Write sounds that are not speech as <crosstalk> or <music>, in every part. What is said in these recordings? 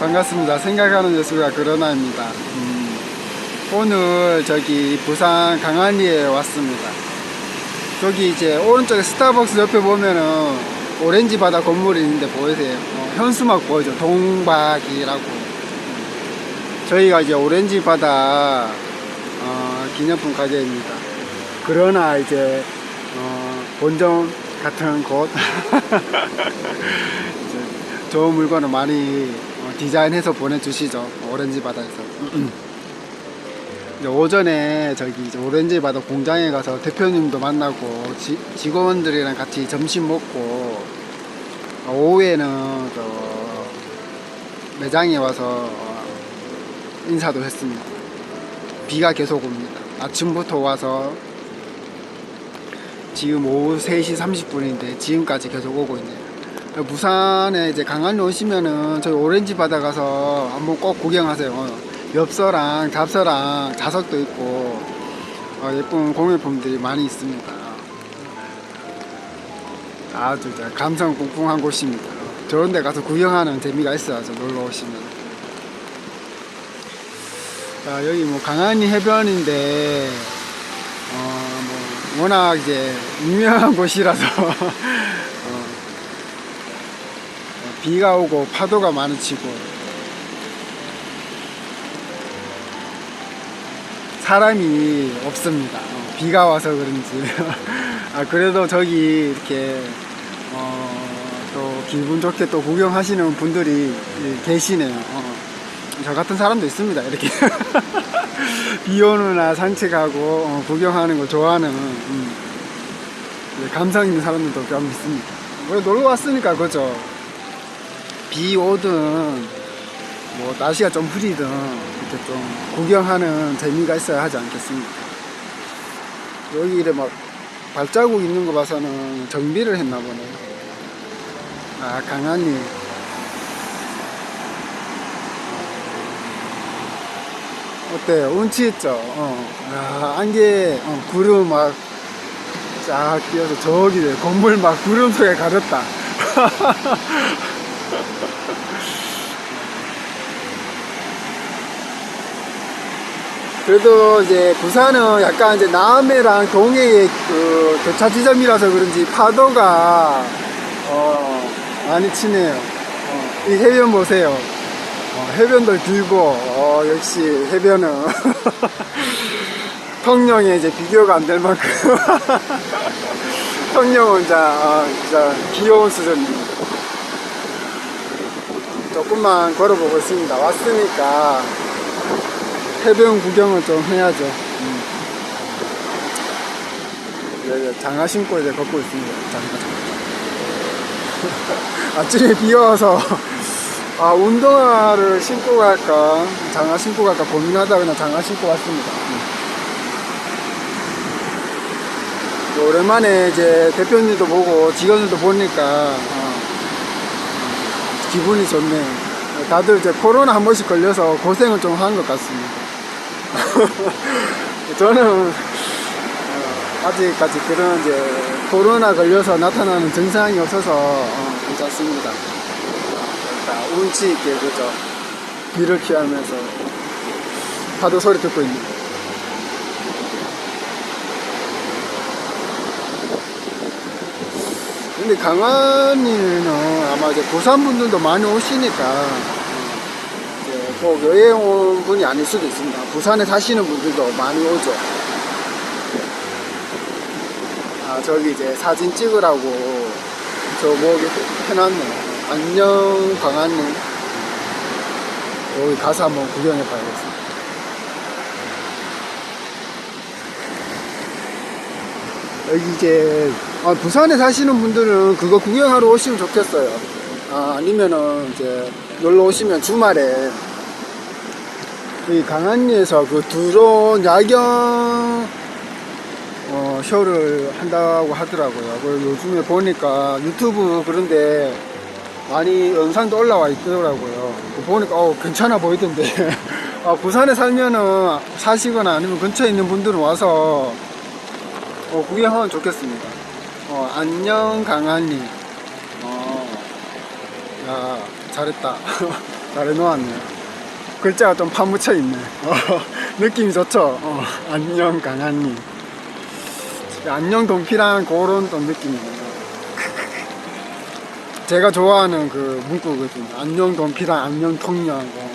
반갑습니다. 생각하는 예술가 그러나입니다. 음, 오늘 저기 부산 강안리에 왔습니다. 저기 이제 오른쪽에 스타벅스 옆에 보면은 오렌지 바다 건물이 있는데 보이세요? 어, 현수막 보이죠? 동박이라고. 저희가 이제 오렌지 바다 어, 기념품 가게입니다. 그러나 이제 어, 본점 같은 곳 <laughs> 좋은 물건을 많이 어, 디자인해서 보내주시죠. 오렌지 바다에서. 오전에 저기 오렌지 바다 공장에 가서 대표님도 만나고 지- 직원들이랑 같이 점심 먹고 어, 오후에는 저 매장에 와서 어, 인사도 했습니다. 비가 계속 옵니다. 아침부터 와서 지금 오후 3시 30분인데 지금까지 계속 오고 있네요. 부산에 이제 강안리 오시면은 저희 오렌지 바다 가서 한번 꼭 구경하세요. 엽서랑 잡서랑 자석도 있고 어, 예쁜 공예품들이 많이 있습니다. 아주 저 감성 풍부한 곳입니다. 저런 데 가서 구경하는 재미가 있어야죠. 놀러 오시면. 자, 여기 뭐 강안리 해변인데 어, 뭐 워낙 이제 유명한 <laughs> 곳이라서 어, 비가 오고 파도가 많이 치고 사람이 없습니다. 어, 비가 와서 그런지. <laughs> 아, 그래도 저기 이렇게 어, 또 기분 좋게 또 구경하시는 분들이 예, 계시네요. 어. 저 같은 사람도 있습니다. 이렇게 <laughs> 비 오는 날 산책하고 어, 구경하는 걸 좋아하는 음, 예, 감성 있는 사람들도 좀 있습니다. 왜 놀러 왔으니까 그죠? 비 오든 뭐 날씨가 좀 흐리든 이렇게 좀 구경하는 재미가 있어야 하지 않겠습니까? 여기 이래 막 발자국 있는 거 봐서는 정비를 했나 보네. 아 강한리 어때요? 운치 있죠? 어. 야, 안개 어, 구름 막 쫙 끼어서 저기 건물 막 구름 속에 가렸다. <laughs> 그래도 이제 부산은 약간 이제 남해랑 동해의 그 교차 지점이라서 그런지 파도가 어 많이 치네요. 어, 이 해변 보세요. 어, 해변도 길고 어, 역시 해변은 <laughs> 통영에 이제 비교가 안 될 만큼 <laughs> 통영은 진짜, 어, 진짜 귀여운 수준입니다. 조금만 걸어보고 있습니다. 왔으니까 해변 구경을 좀 해야죠. 음. 이제 장화 신고 이제 걷고 있습니다. 장화. <laughs> 아침에 비 와서 아 운동화를 신고 갈까 장화 신고 갈까 고민하다 그냥 장화 신고 왔습니다. 음. 뭐 오랜만에 이제 대표님도 보고 직원들도 보니까 어, 기분이 좋네요. 다들 이제 코로나 한 번씩 걸려서 고생을 좀 한 것 같습니다. <laughs> 저는 어, 아직까지 그런 이제 코로나 걸려서 나타나는 증상이 없어서 어, 괜찮습니다. 자, 운치 있게 그죠? 비를 피하면서 파도 소리 듣고 있는. 근데 강안리는 아마 이제 부산 분들도 많이 오시니까 꼭 여행 온 분이 아닐 수도 있습니다. 부산에 사시는 분들도 많이 오죠. 아, 저기 이제 사진 찍으라고 저 뭐기 해놨네. 안녕, 강한님. 여기 가서 한번 구경해 봐야겠습니다. 여기 이제 아, 부산에 사시는 분들은 그거 구경하러 오시면 좋겠어요. 아, 아니면은 이제 놀러 오시면 주말에 이 강안리에서 그 드론 야경 어, 쇼를 한다고 하더라고요. 그 요즘에 보니까 유튜브 그런데 많이 영상도 올라와 있더라고요. 그 보니까 어, 괜찮아 보이던데. <laughs> 아, 부산에 살면은 사시거나 아니면 근처에 있는 분들은 와서 어, 구경하면 좋겠습니다. 어, 안녕 강한리. 어, 야 잘했다. <laughs> 잘 해놓았네요. 글자가 좀 파묻혀 있네. 어, <laughs> 느낌이 좋죠? 어, 안녕, 강한님. 안녕, 동피랑 그런 또 느낌이네요. <laughs> 제가 좋아하는 그 문구거든요. 안녕, 동피랑 안녕. 어.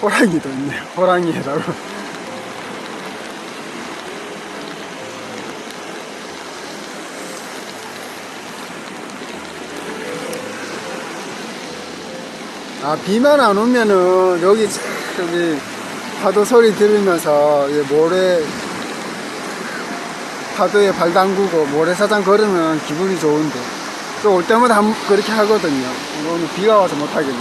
호랑이도 있네요. 호랑이에다 아, 비만 안 오면은 여기 저기 파도 소리 들으면서 이 모래 파도에 발 담그고 모래사장 걸으면 기분이 좋은데 또 올 때마다 한, 그렇게 하거든요. 오늘 비가 와서 못 하겠네.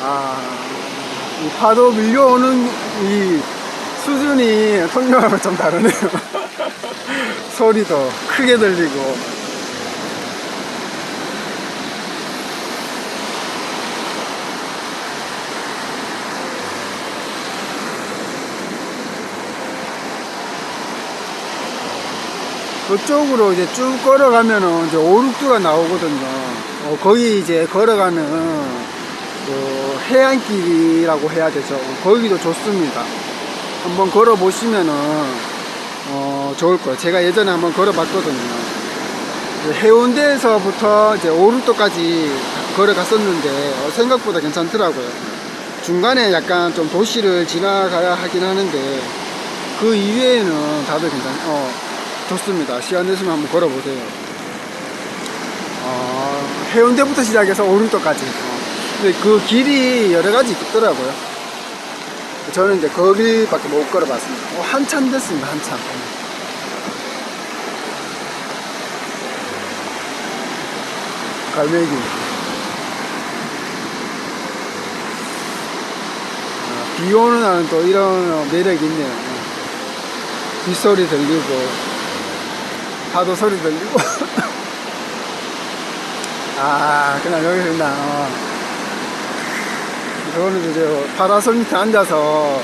아, 이 파도 밀려오는 이 수준이 통영하고 좀 다르네요. <laughs> 소리도 크게 들리고. 그쪽으로 이제 쭉 걸어가면은 이제 오륙도가 나오거든요. 어, 거기 이제 걸어가는 그 해안길이라고 해야 되죠. 거기도 좋습니다. 한번 걸어 보시면은 어, 좋을 거예요. 제가 예전에 한번 걸어봤거든요. 해운대에서부터 이제 오륙도까지 걸어갔었는데 어, 생각보다 괜찮더라고요. 중간에 약간 좀 도시를 지나가야 하긴 하는데 그 이외에는 다들 괜찮, 어, 좋습니다. 시간 되시면 한번 걸어보세요. 어, 해운대부터 시작해서 오른쪽까지. 어. 근데 그 길이 여러 가지 있더라고요. 저는 이제 거기밖에 못 걸어봤습니다. 어, 한참 됐습니다, 한참. 갈매기. 아, 비 오는 날은 또 이런 매력이 있네요. 어. 빗소리 들리고, 파도 소리 들리고. 아, 그냥 여기서 그냥, 어. 저는 이제 파라솔 밑에 앉아서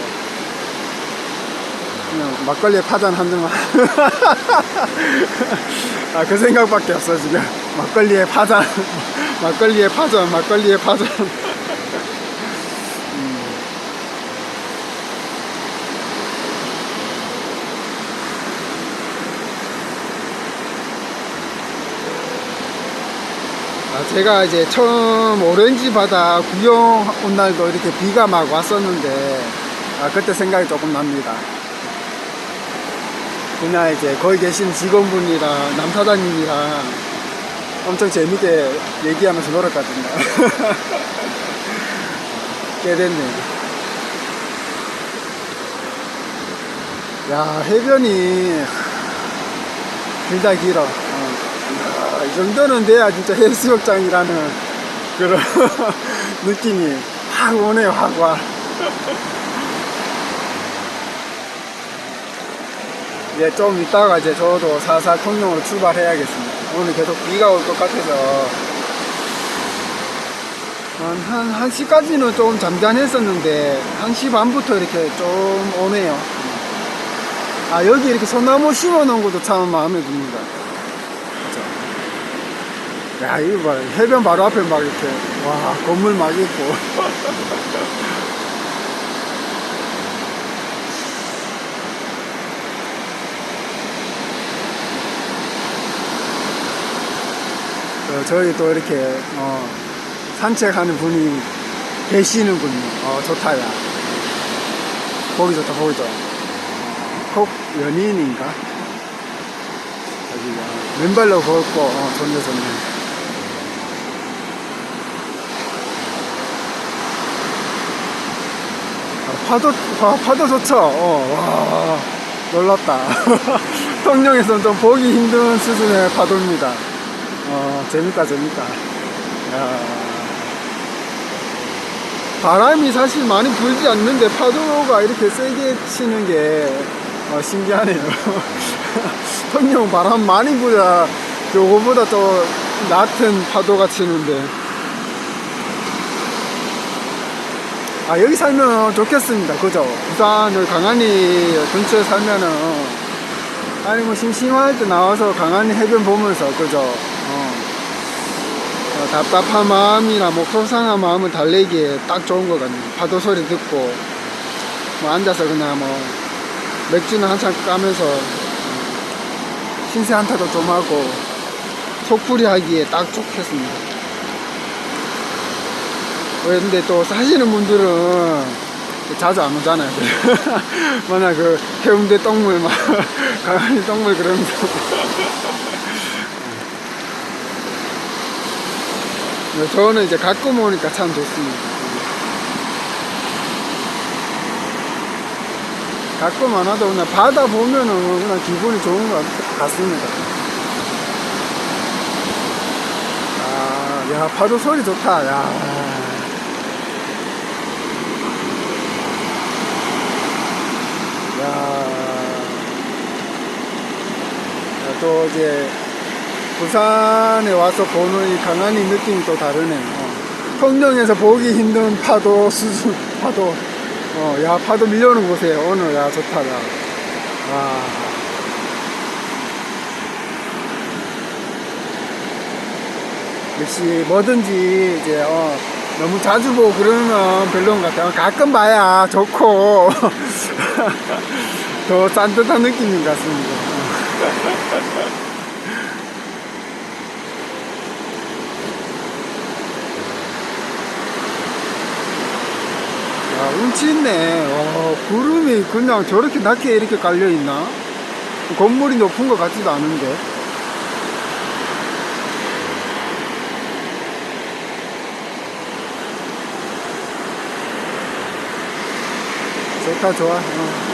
그냥 막걸리에 파전 한 잔만. <laughs> 아, 그 생각밖에 없어, 지금. 막걸리에 파전, 막걸리에 파전, 막걸리에 파전. 제가 이제 처음 오렌지 바다 구경 온 날도 이렇게 비가 막 왔었는데, 아, 그때 생각이 조금 납니다. 그날 이제 거기 계신 직원분이랑 남사장님이랑 엄청 재밌게 얘기하면서 놀았거든요. <laughs> 꽤 됐네. 야, 해변이 길다 길어. 정도는 돼야 진짜 해수욕장이라는 그런 <laughs> 느낌이 확 오네요, 확 와. 이제 좀 이따가 이제 저도 사살 통영으로 출발해야겠습니다. 오늘 계속 비가 올 것 같아서 한, 한, 한 시까지는 좀 잠잠했었는데, 한시 반부터 이렇게 좀 오네요. 아, 여기 이렇게 소나무 심어 놓은 것도 참 마음에 듭니다. 야, 이거 봐. 해변 바로 앞에 막 이렇게, 와, 건물 막 있고. <laughs> 어, 저희 또 이렇게, 어, 산책하는 분이 계시는군요. 어, 좋다, 야. 보기 좋다, 보기 좋아. 혹 연인인가? 여기가 맨발로 걷고, 어, 좋네, 좋네. 파도, 파, 파도 좋죠? 어, 와, 놀랍다. <laughs> 통영에서는 좀 보기 힘든 수준의 파도입니다. 어, 재밌다, 재밌다. 야. 바람이 사실 많이 불지 않는데 파도가 이렇게 세게 치는 게 어, 신기하네요. <laughs> 통영 바람 많이 불야 요거보다 더 낮은 파도가 치는데. 아, 여기 살면 좋겠습니다. 그죠? 부산 여기 강안리 근처에 살면은 아니 뭐 심심할 때 나와서 강안리 해변 보면서 그죠? 어, 어, 답답한 마음이나 뭐 속상한 마음을 달래기에 딱 좋은 것 같네요. 파도 소리 듣고 뭐 앉아서 그냥 뭐 맥주는 한잔 까면서 신세 한타도 좀 하고 속풀이 하기에 딱 좋겠습니다. 그런데 또 사시는 분들은 자주 안 오잖아요. <laughs> 만약 그 해운대 똥물 막 <laughs> 강아지 똥물 그러면서 네, 저는 이제 가끔 오니까 참 좋습니다. 가끔 안 와도 그냥 바다 보면은 그냥 기분이 좋은 것 같- 같습니다. 아, 야, 파도 소리 좋다, 야. 야. 또 이제 부산에 와서 보는 이 강한이 느낌이 또 다르네요. 어. 통영에서 보기 힘든 파도 <laughs> 수준, 파도. 어, 야, 파도 밀려오는 곳에 오늘, 야, 좋다, 야. 와. 역시 뭐든지 이제, 어, 너무 자주 보고 그러면 별로인 것 같아요. 가끔 봐야 좋고, <laughs> 더 산뜻한 느낌인 것 같습니다. 야, <laughs> 운치 있네. 와, 구름이 그냥 저렇게 낮게 이렇게 깔려있나? 건물이 높은 것 같지도 않은데. 좋다, 좋아. 어,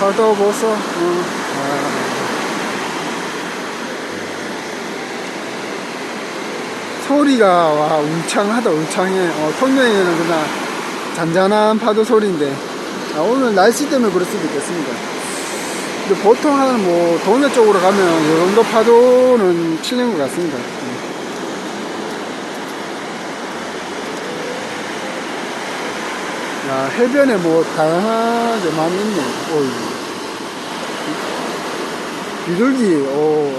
파도 보소. 어. 아. 소리가, 와, 울창하다, 울창해. 어, 통영에는 그냥 잔잔한 파도 소리인데 아, 오늘 날씨 때문에 그럴 수도 있겠습니다. 근데 보통 한 뭐 동해 쪽으로 가면 이 정도 파도는 치는 것 같습니다. 음. 야 해변에 뭐 다양하게 많이 있네. 오이. 비둘기 오.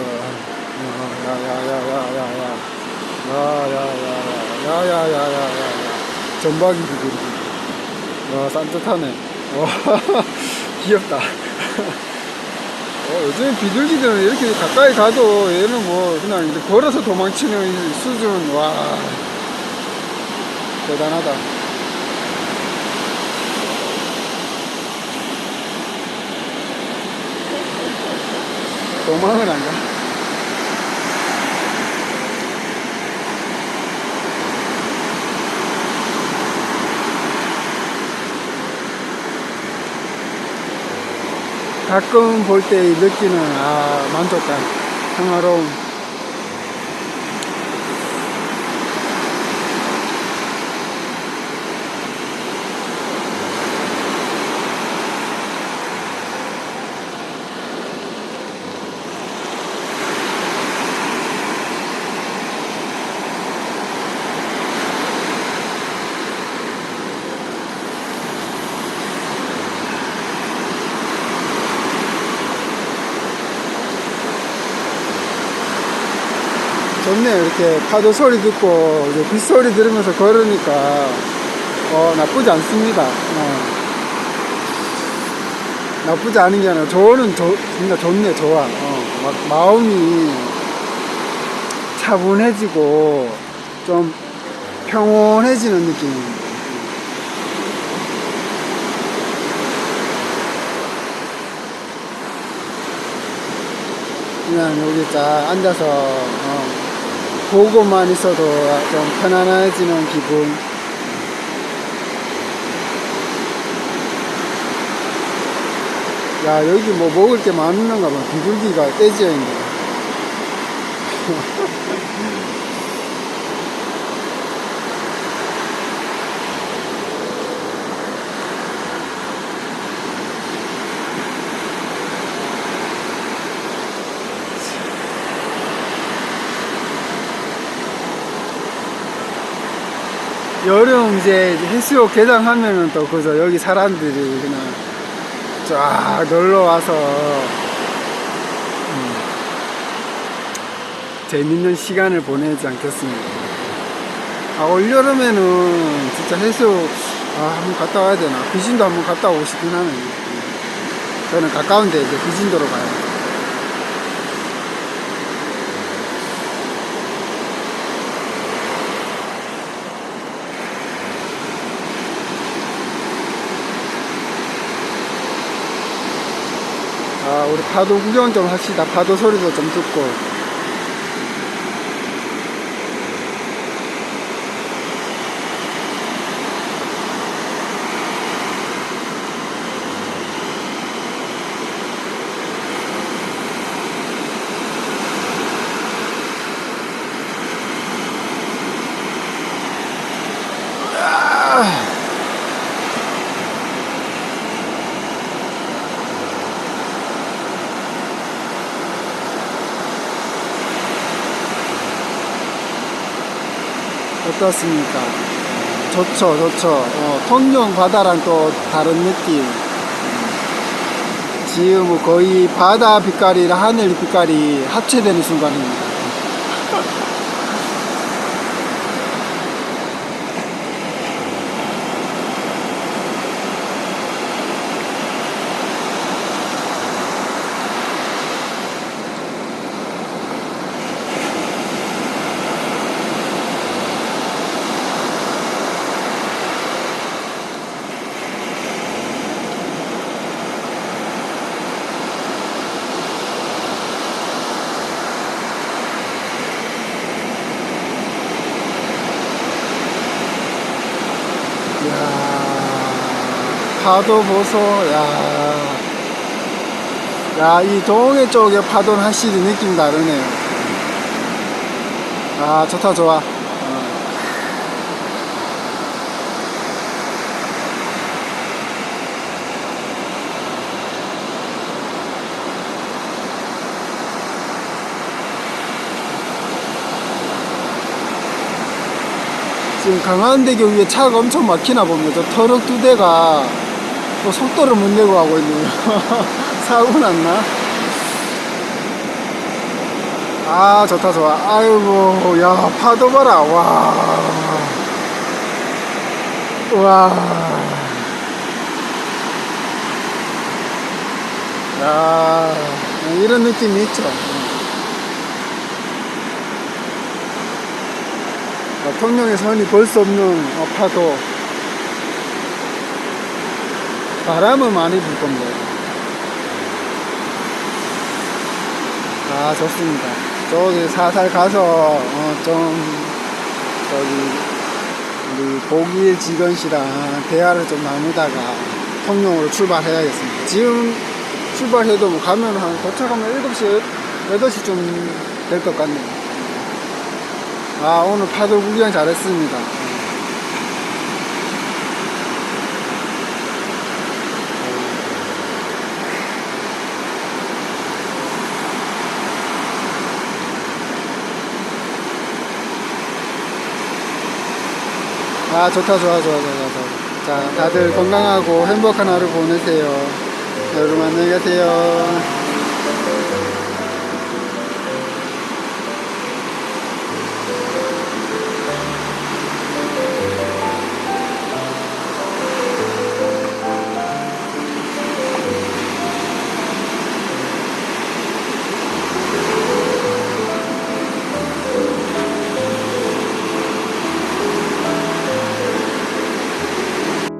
야야야야야야야. 야야야야야야야야야야. 전박이 비둘기. 와, 산뜻하네. 와, 귀엽다. 어, 요즘 비둘기들은 이렇게 가까이 가도 얘는 뭐 그냥 걸어서 도망치는 이 수준, 와. 대단하다. 도망을 안 가. 가끔 볼 때 느끼는 아 만족감 평화로움 좋네요 이렇게 파도 소리 듣고 이제 빗소리 들으면서 걸으니까 어 나쁘지 않습니다. 어. 나쁘지 않은 게 아니라 저는 저, 진짜 좋네 좋아 어, 막 마음이 차분해지고 좀 평온해지는 느낌입니다. 그냥 여기 딱 앉아서 어, 보고만 있어도 좀 편안해지는 기분. 야 여기 뭐 먹을 게 많은가 봐. 비둘기가 떼지어 있네. 여름 이제 해수욕 개장하면은 또 그저 여기 사람들이 그냥 쫙 놀러 와서 음, 재밌는 시간을 보내지 않겠습니까? 아, 올여름에는 진짜 해수, 아, 한번 갔다 와야 되나. 비진도 한번 갔다 오고 싶긴 하네. 저는 가까운데 이제 비진도로 가요. 아, 우리 파도 구경 좀 합시다. 파도 소리도 좀 듣고. 어떻습니까? 좋죠, 좋죠. 어, 통영 바다랑 또 다른 느낌. 지금 거의 바다 빛깔이랑 하늘 빛깔이 합체되는 순간입니다. 파도 보소, 야. 야, 이 동해 쪽에 파도는 확실히 느낌 다르네요. 아, 좋다, 좋아. 어. 지금 강한대교 위에 차가 엄청 막히나 봅니다. 저 트럭 두 대가 또 속도를 못 내고 가고 있네요. <laughs> 사고 났나? 아, 좋다, 좋아. 아이고, 야, 파도 봐라. 와. 와. 야, 이런 느낌이 있죠. 어, 통영의 선이 볼수 없는 어, 파도 바람은 많이 불 건데 아 좋습니다. 저기 살살 가서 어, 좀 저기 우리 보길 직원 씨랑 대화를 좀 나누다가 통영으로 출발해야겠습니다. 지금 출발해도 뭐 가면 한 도착하면 7시 8시쯤 될 것 같네요. 아 오늘 파도 구경 잘했습니다 아 좋다 좋아 좋아 좋아 좋아. 자 다들 건강하고 행복한 하루 보내세요. 여러분 안녕히 가세요